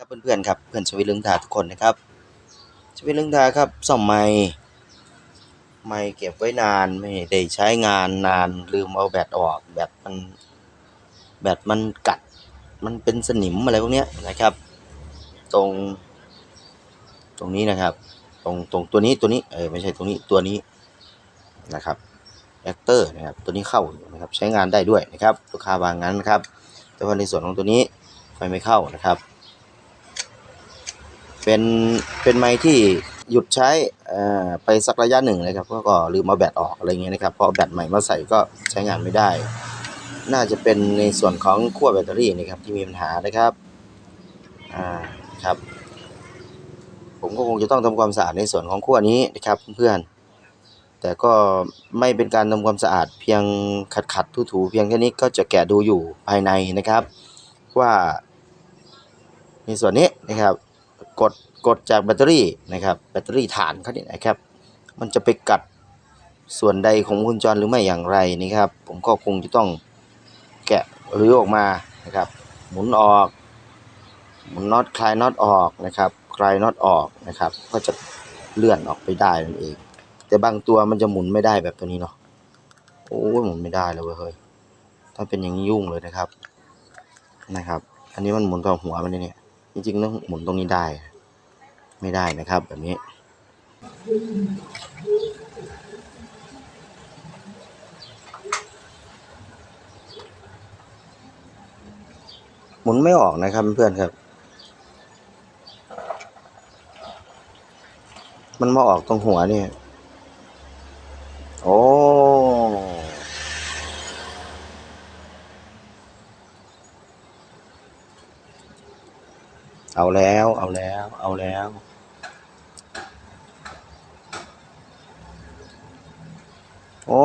ครับเพื่อนๆครับเพื่อนชวิตเรื่องทาทุกคนนะครับชวิตเรื่องทาครับซ่อมไม้ไม้เก็บไว้นานไม่ได้ใช้งานนานลืมเอาแบตออกแบตมันแบตมันกัดมันเป็นสนิมอะไรพวกเนี้ยนะครับ ตรง ตรงนี้นะครับ ตรงตรงตัวนี้ตัวนี้เออไม่ใช่ตรงนี้ตัวนี้นะครับแอคเตอร์นะครับตัวนี้เข้าอยู่นะครับใช้งานได้ด้วยนะครับลูกค้าวางงั้นนะครับ แต่ว่าในส่วนของตัวนี้ไฟไม่เข้านะครับ เป็นเป็นไม้ที่หยุดใช้ไปสักระยะหนึ่งเลยครับก็ก็ลืมเอาแบตออกอะไรเงี้ยนะครับพอแบตใหม่มาใส่ก็ใช้งานไม่ได้ น่าจะเป็นในส่วนของขั้วแบตเตอรี่นะครับที่มีปัญหานะครับอ่าครับผมก็คงจะต้องทำความสะอาดในส่วนของขั้วนี้นะครับเพื่อนแต่ก็ไม่เป็นการทำความสะอาดเพียงขัดขัดๆถูๆเพียงแค่นี้ก็จะแกะดูอยู่ภายในนะครับ ว่าในส่วนนี้นะครับ กดกดจากแบตเตอรี่นะครับแบตเตอรี่ฐานเขาเนี่ยนะครับ มันจะไปกัดส่วนใดของวงจรหรือไม่อย่างไรนะครับ ผมก็คงจะต้องแกะหรือออกมานะครับ หมุนออก หมุนน็อตคลายน็อตออกนะครับคลายน็อตออกนะครับ ก็จะเลื่อนออกไปได้นั่นเอง แต่บางตัวมันจะหมุนไม่ได้แบบตัวนี้เนาะโอ้ยหมุนไม่ได้เลยเว้ยเฮ้ยถ้าเป็นอย่างนี้ยุ่งเลยนะครับนะครับ อันนี้มันหมุนกับหัวมันเนี่ย จริงๆต้องหมุนตรงนี้ได้ ไม่ได้นะครับ แบบนี้ หมุนไม่ออกนะครับเพื่อนครับ มันมาออกตรงหัวเนี่ย โอ้ เอาแล้ว เอาแล้ว เอาแล้ว โอ้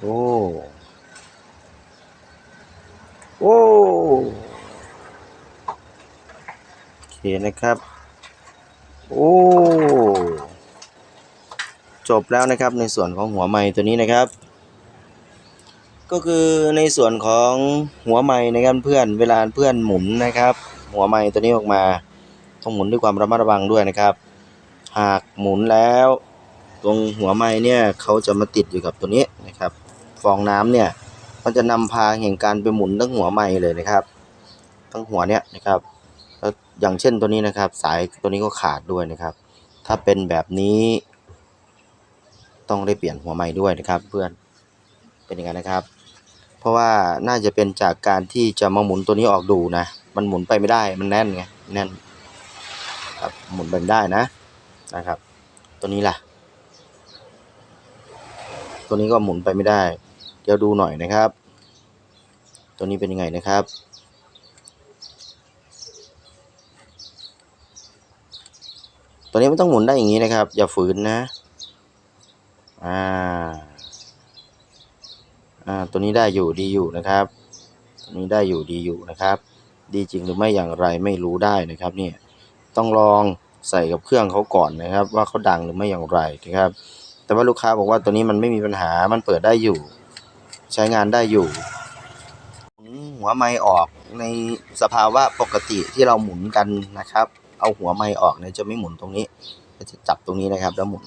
โอ้โอ้โอเคนะครับ โอ้จบแล้วนะครับในส่วนของหัวไม้ตัวนี้นะครับ ก็คือในส่วนของหัวไม้นะครับเพื่อนเวลาเพื่อนหมุนนะครับ หัวไม้ตัวนี้ออกมาต้องหมุนด้วยความระมัดระวังด้วยนะครับ หากหมุนแล้ว ตรงหัวไม้เนี่ยเขาจะมาติดอยู่กับตัวนี้นะครับ ฟองน้ำเนี่ยมันจะนำพาแห่งการไปหมุนทั้งหัวไม้เลยนะครับ ทั้งหัวเนี่ยนะครับแล้วอย่างเช่นตัวนี้นะครับ สายตัวนี้ก็ขาดด้วยนะครับ ถ้าเป็นแบบนี้ ต้องได้เปลี่ยนหัวไม้ด้วยนะครับ เพื่อนเป็นอย่างนั้นนะครับ เพราะว่าน่าจะเป็นจากการที่จะมาหมุนตัวนี้ออกดูนะ มันหมุนไปไม่ได้มันแน่นไงแน่นครับหมุนไปไม่ได้นะนะครับ ตัวนี้ล่ะ ตัวนี้ก็หมุนไปไม่ได้ เดี๋ยวดูหน่อยนะครับ ตัวนี้เป็นยังไงนะครับตัวนี้มันต้องหมุนได้อย่างนี้นะครับ อย่าฝืนนะ อ่า อ่าตัวนี้ได้อยู่ดีอยู่นะครับ ตัวนี้ได้อยู่ดีอยู่นะครับ ดีจริงหรือไม่อย่างไรไม่รู้ได้นะครับเนี่ยต้องลองใส่กับเครื่องเขาก่อนนะครับ ว่าเขาดังหรือไม่อย่างไรนะครับ แต่ว่าลูกค้าบอกว่าตัวนี้มันไม่มีปัญหามันเปิดได้อยู่ ใช้งานได้อยู่หัวไม้ออกในสภาวะปกติที่เราหมุนกันนะครับ เอาหัวไม้ออกเนี่ยจะไม่หมุนตรงนี้จะจับตรงนี้นะครับแล้วหมุน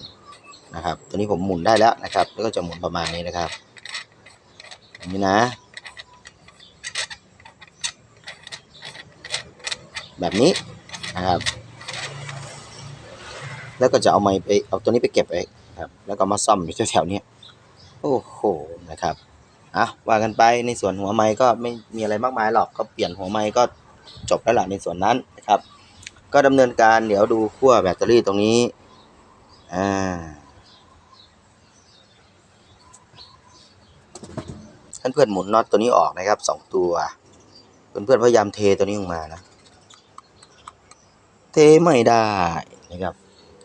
นะครับ ตัวนี้ผมหมุนได้แล้วนะครับ แล้วก็จะหมุนประมาณนี้นะครับ อย่างนี้นะ แบบนี้นะครับ แล้วก็จะเอาไม้ไปเอาตัวนี้ไปเก็บไว้ครับ แล้วก็มาซ่อมอยู่แถวๆนี้โอ้โหนะครับอะว่ากันไปในส่วนหัวไม้ก็ไม่มีอะไรมากมายหรอกก็เปลี่ยนหัวไม้ก็จบแล้วล่ะในส่วนนั้นนะครับ ก็ดำเนินการเดี๋ยวดูขั้วแบตเตอรี่ตรงนี้อ่า เพื่อนหมุนน็อตตัวนี้ออกนะครับสองตัวเพื่อนๆพยายามเทตัวนี้ออกมานะ เทไม่ได้นะครับ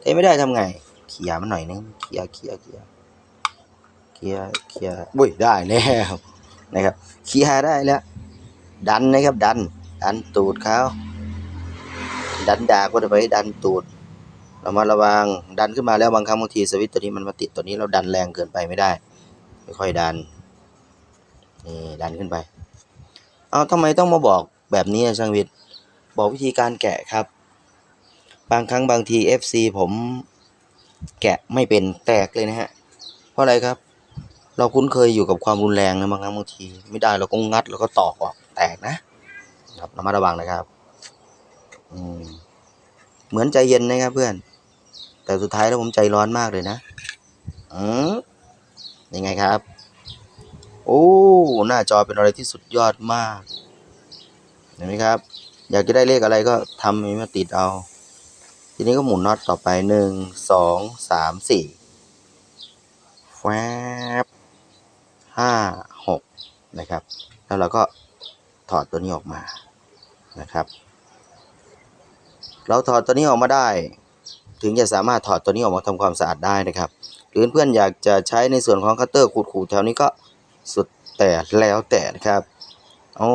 เทไม่ได้ทำไงเขี่ยมันหน่อยนึงเขี่ยเขี่ยเขี่ยเขี่ยเขี่ยบุ้ยได้แล้วนะครับเขี่ยได้แล้ว ดันนะครับ ดัน ดันตูดเขาดันดากก็จะไปดันตูดเรามาระวังดันขึ้นมาแล้วบางครั้งบางทีสวิตตัวนี้มันมาติดตัวนี้เราดันแรงเกินไปไม่ได้ ไม่ค่อยดัน นี่ดันขึ้นไป เอาทำไมต้องมาบอกแบบนี้ช่างวิทย์บอกวิธีการแกะครับ บางครั้งบางที FC ผมแกะไม่เป็นแตกเลยนะฮะ เพราะอะไรครับ เราคุ้นเคยอยู่กับความรุนแรงนะบางครั้งบางที ไม่ได้เราก็งัดแล้วก็ตอกออกแตกนะครับระมัดระวังนะครับอืมเหมือนใจเย็นนะครับเพื่อน แต่สุดท้ายแล้วผมใจร้อนมากเลยนะอืมยังไงครับ โอ้ หน้าจอเป็นอะไรที่สุดยอดมาก เห็นไหมครับ อยากจะได้เลขอะไรก็ทำให้มาติดเอา ทีนี้ก็หมุนน็อตต่อไปหนึ่งสองสามสี่แฟบห้าหกนะครับ แล้วเราก็ถอดตัวนี้ออกมานะครับ เราถอดตัวนี้ออกมาได้ ถึงจะสามารถถอดตัวนี้ออกมาทำความสะอาดได้นะครับ หรือเพื่อนอยากจะใช้ในส่วนของคัตเตอร์ขูดๆแถวนี้ก็ สุดแต่แล้วแต่นะครับโอ้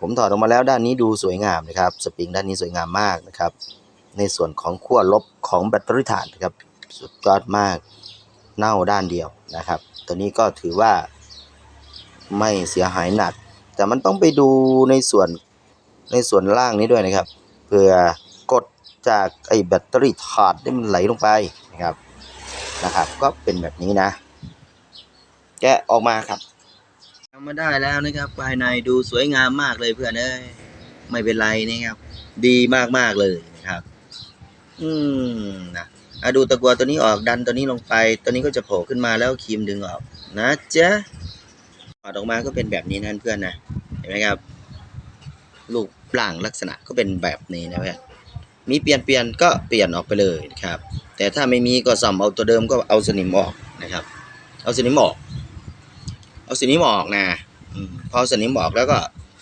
ผมถอดออกมาแล้วด้านนี้ดูสวยงามนะครับ สปริงด้านนี้สวยงามมากนะครับ ในส่วนของขั้วลบของแบตเตอรี่ถ่านนะครับ สุดยอดมากเน่าด้านเดียวนะครับ ตัวนี้ก็ถือว่าไม่เสียหายหนัก แต่มันต้องไปดูในส่วนในส่วนล่างนี้ด้วยนะครับ เพื่อกดจากไอ้แบตเตอรี่ถานที่มันไหลลงไปนะครับนะครับ ก็เป็นแบบนี้นะ แกะออกมาครับ ทำมาได้แล้วนะครับ ภายในดูสวยงามมากเลยเพื่อนเอ้ยไม่เป็นไรนะครับ ดีมากๆเลยนะครับ อืมนะอะดูตะกัวตัวนี้ออกดันตัวนี้ลงไป ตัวนี้ก็จะโผล่ขึ้นมาแล้วครีมดึงออกนะจ๊ะถอดออกมาก็เป็นแบบนี้นะเพื่อนนะเห็นไหมครับ ลูกปล่างลักษณะก็เป็นแบบนี้นะเพื่อนมีเปลี่ยนเปลี่ยนก็เปลี่ยนออกไปเลยนะครับ แต่ถ้าไม่มีก็ซ่อมเอาตัวเดิมก็เอาสนิมออกนะครับ เอาสนิมออก เอาสนิมออกนะพอเอาสนิมออกแล้วก็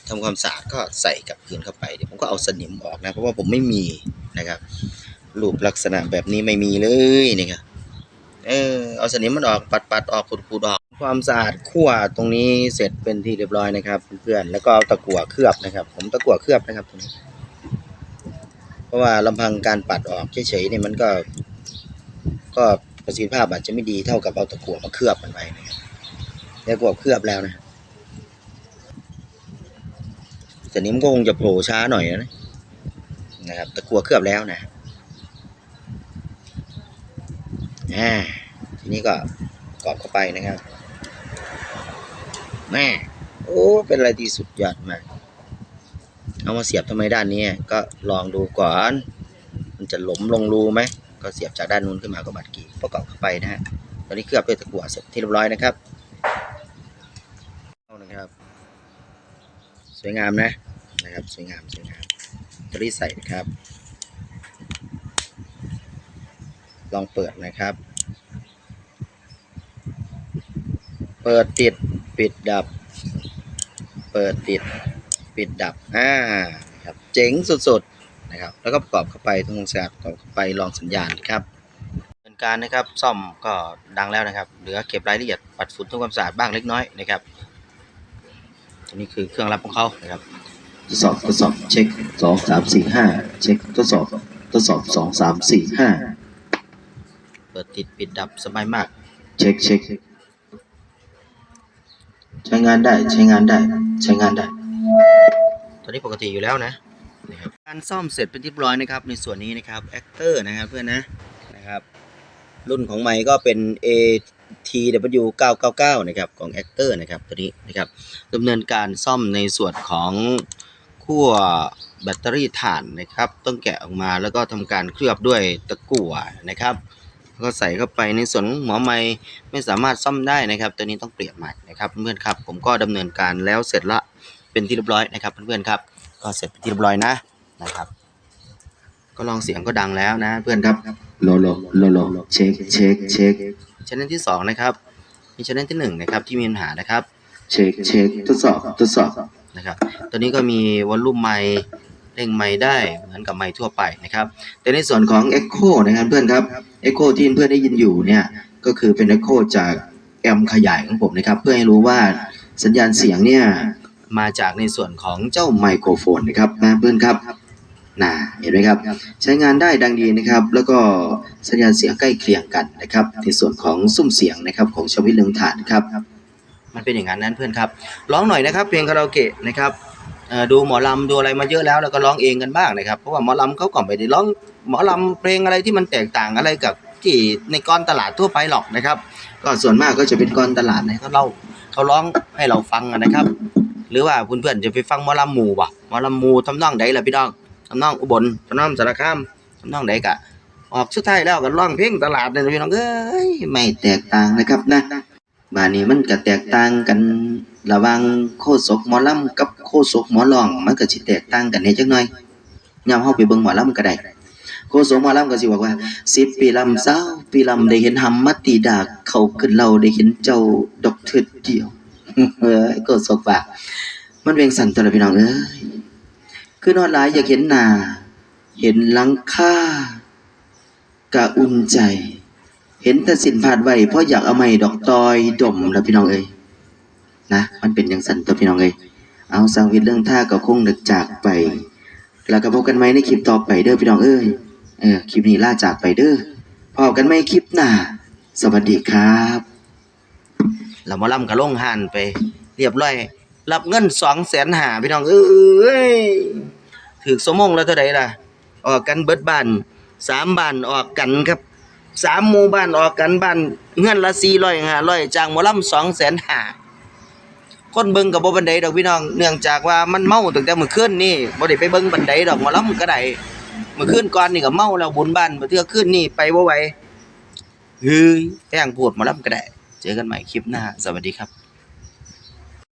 ทำความสะอาดก็ใส่กับคืนเข้าไปเดี๋ยวผมก็เอาสนิมออกนะเพราะว่าผมไม่มีนะครับรูปลักษณะแบบนี้ไม่มีเลยนะครับเออเอาสนิมมันออกปัดปัดๆออกขูดขูดๆออก ความสะอาดขั้วตรงนี้เสร็จเป็นที่เรียบร้อยนะครับเพื่อนๆแล้วก็เอาตะกั่วเคลือบนะครับ ผมตะกั่วเคลือบนะครับตรงนี้ เพราะว่าลำพังการปัดออกเฉยๆเนี่ยมันก็ ก็ประสิทธิภาพอาจจะไม่ดีเท่ากับเอาตะกั่วมาเคลือบมันไปนะครับ ตะกั่วเคลือบแล้วนะสนิมก็คงจะโผล่ช้าหน่อยนะนะครับตะกัวเคลือบแล้วนะอ่าทีนี้ก็กรอบเข้าไปนะครับแม่โอ้เป็นอะไรที่สุดยอดมากเอามาเสียบทำไมด้านนี้ก็ลองดูก่อน มันจะหลมลงรูไหมก็เสียบจากด้านนู้นขึ้นมาก็บัดกีประกอบเข้าไปนะฮะตอนนี้เคลือบด้วยตะกั่วเสร็จที่เรียบร้อยนะครับเอานะครับ ส วยงามนะนะครับสวยงามสวยงามตัวนี้ใส่นะครับ ลองเปิดนะครับ เปิดติดปิดดับ เปิดติดปิดดับอ่าครับเจ๋งสุดๆนะครับ แล้วก็ประกอบเข้าไปตรงแสบประกอบเข้าไปลองสัญญาณครับเป็นการนะครับซ่อมก็ดังแล้วนะครับ เหลือเก็บรายละเอียดปัดฝุ่นทำความสะอาดบ้างเล็กน้อยนะครับ ตัวนี้คือเครื่องรับของเขานะครับ ทดสอบทดสอบเช็คสองสามสี่ห้าเช็คทดสอบทดสอบสองสามสี่ห้าเปิดติดปิดดับสบายมาก เช็คเช็คใช้งานได้ใช้งานได้ใช้งานได้ ตัวนี้ปกติอยู่แล้วนะนะครับการซ่อมเสร็จเป็นที่เรียบร้อยนะครับ ในส่วนนี้นะครับแอคเตอร์นะครับเพื่อนนะนะครับ รุ่นของไมค์ก็เป็น ATW 999 นะครับของแอคเตอร์นะครับตัวนี้นะครับดำเนินการซ่อมในส่วนของขั้วแบตเตอรี่ถ่านนะครับ ต้องแกะออกมาแล้วก็ทำการเคลือบด้วยตะกั่วนะครับแล้วก็ใส่เข้าไปในส่วนของหัวไม้ไม่สามารถซ่อมได้นะครับ ตัวนี้ต้องเปลี่ยนใหม่นะครับเพื่อนครับผมก็ดำเนินการแล้วเสร็จละเป็นที่เรียบร้อยนะครับเพื่อนๆครับ ก็เสร็จเป็นที่เรียบร้อยนะนะครับ ก็ลองเสียงก็ดังแล้วนะเพื่อนครับโลโลโลโลเช็คเช็คเช็ค ชแนลที่สองนะครับ มีชแนลที่หนึ่งนะครับ ที่มีปัญหานะครับ เช็คเช็คทดสอบทดสอบนะครับ ตัวนี้ก็มีวอลลุ่มไมค์เร่งไมค์ได้เหมือนกับไมค์ทั่วไปนะครับ แต่ในส่วนของ Echo นะครับเพื่อนครับ Echo ที่เพื่อนได้ยินอยู่เนี่ย ก็คือเป็น Echo จากแอมป์ขยายของผมนะครับ เพื่อให้รู้ว่าสัญญาณเสียงเนี่ยมาจากในส่วนของเจ้าไมโครโฟนนะครับนะเพื่อนครับ น่าเห็นไหมครับ ใช้งานได้ดังดีนะครับ แล้วก็สัญญาณเสียงใกล้เคียงกันนะครับ ในส่วนของซุ้มเสียงนะครับของชวิตเลืองฐานครับ มันเป็นอย่างนั้นนั้นเพื่อนครับ ร้องหน่อยนะครับ เพลงคาราโอเกะนะครับเอ่อดูหมอลำดูอะไรมาเยอะแล้วแล้วก็ร้องเองกันบ้างนะครับ เพราะว่าหมอลำเขาก็ไม่ได้ร้องหมอลำเพลงอะไรที่มันแตกต่างอะไรกับที่ในกรตลาดทั่วไปหรอกนะครับ ก็ส่วนมากก็จะเป็นกรตลาดนะเขาเล่าเขาร้องให้เราฟังอะนะครับ หรือว่าเพื่อนๆจะไปฟังหมอลำหมู่บ่หมอลำหมู่ทำนองใดล่ะพี่น้อง ทำนองอุบลทำนองสารคามทำนองใดกะ ออกสุดท้ายแล้วก็ร้องเพลงตลาดเนี่ยพี่น้องเอ้ยไม่แตกต่างนะครับนะบ้านนี้มันก็แตกต่างกันระหว่างโคศกหมอลำกับโคศกหมอลองมันก็สิแตกต่างกันแหน่จักหน่อยยามเฮาไปเบิ่งหมอลำก็ได้โคศกหมอลำก็สิบอกว่า10ปีลำเศร้าปีลำได้เห็นหำมัตติดาเขาขึ้นเราได้เห็นเจ้าดอกเถิดเดียวเอ้ยโคศกว่ามันเวียงสั่นตัวละพี่น้องเอ้ย คือนอดหลายอยากเห็นหนา เห็นหลังคากะอุ่นใจ เห็นแต่สินพาดไว้เพราะอยากเอาไม้ดอกตอยดมแล้วพี่น้องเอ้ยนะมันเป็นอย่างสันตัวพี่น้องเอ้ยเอาสังวิตเรื่องท่าก็คงนึกจากไป แล้วก็พบกันไหมในคลิปต่อไปเด้อพี่น้องเอ้ยเออคลิปนี้ล่าจากไปเด้อพบกันไหมคลิปหน้าสวัสดีครับแล้วหมอลำก็ลงหันไป เรียบร้อย รับเงินสองแสนหาพี่น้องเอ้ย ถือสมงแล้วเท่าไหร่ล่ะ ออกกันเบิดบ้านสามบ้านออกกันครับสามหมู่บ้านออกกันบ้านเงินละสี่ร้อยห้าร้อยจางหมอลำสองแสนหาคนเบิ่งกับบ่บันไดดอกพี่น้อง เนื่องจากว่ามันเมาตั้งแต่มื้อคืนนี่บ่ได้ไปเบิ่งบันไดดอกหมอลำก็ได้มื้อคืนก่อนนี่ก็เมาแล้วบุญบ้านบ่เทื่อคืนนี่ไปบ่ไหวเฮ้ยแพงโพดหมอลำก็ได้ เจอกันใหม่คลิปหน้า สวัสดีครับ